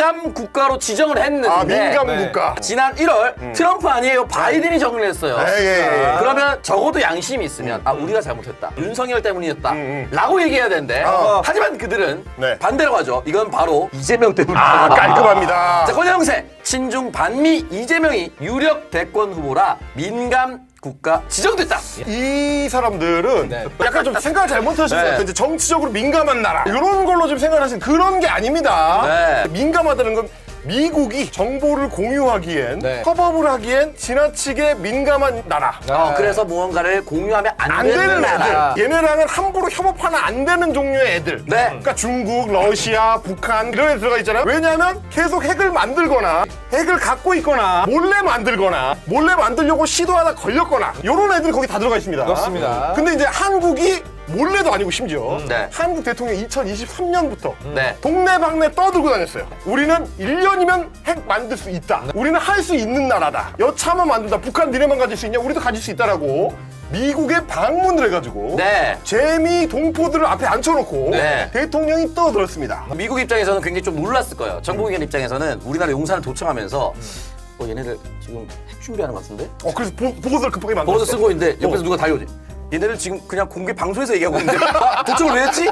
민감 국가로 지정을 했는데 아 민감 네. 국가. 지난 1월 트럼프 아니에요 바이든이 정리를 했어요. 예, 예, 예. 그러면 적어도 양심이 있으면 아 우리가 잘못했다 윤석열 때문이었다 라고 얘기해야 되는데 어. 하지만 그들은 네. 반대로 하죠 이건 바로 이재명 때문이다 아 깔끔합니다. 자 권영세 친중 반미 이재명이 유력 대권 후보라 민감 국가 지정됐다 이 사람들은 네. 약간 좀 생각을 잘못하신 것 네. 같아요. 이제 정치적으로 민감한 나라 이런 걸로 좀 생각하시는 그런 게 아닙니다. 네. 민감하다는 건 미국이 정보를 공유하기엔 네. 협업을 하기엔 지나치게 민감한 나라. 어, 그래서 무언가를 공유하면 안, 안 되는 되는 나라 애들. 얘네랑은 함부로 협업하면 안 되는 종류의 애들. 네. 그러니까 중국, 러시아, 북한 이런 애 들어가 있잖아요. 왜냐하면 계속 핵을 만들거나 핵을 갖고 있거나 몰래 만들거나 몰래 만들려고 시도하다 걸렸거나 이런 애들이 거기 다 들어가 있습니다. 그렇습니다. 근데 이제 한국이 몰래도 아니고 심지어 네. 한국 대통령이 2023년부터 네. 동네방네 떠들고 다녔어요. 우리는 1년이면 핵 만들 수 있다. 우리는 할 수 있는 나라다. 여차하면 만든다. 북한 니네만 가질 수 있냐? 우리도 가질 수 있다라고 미국에 방문을 해가지고 네. 재미 동포들을 앞에 앉혀놓고 네. 대통령이 떠들었습니다. 미국 입장에서는 굉장히 좀 놀랐을 거예요 정보기관 입장에서는 우리나라 용산을 도청하면서 어 얘네들 지금 핵 준비하는 것 같은데 어, 그래서 보, 보고서를 급하게 만들었어. 보고서 쓰고 있는데 옆에서 어. 누가 달려오지 얘네들 지금 그냥 공개 방송에서 얘기하고 있는데 도청을 왜 했지?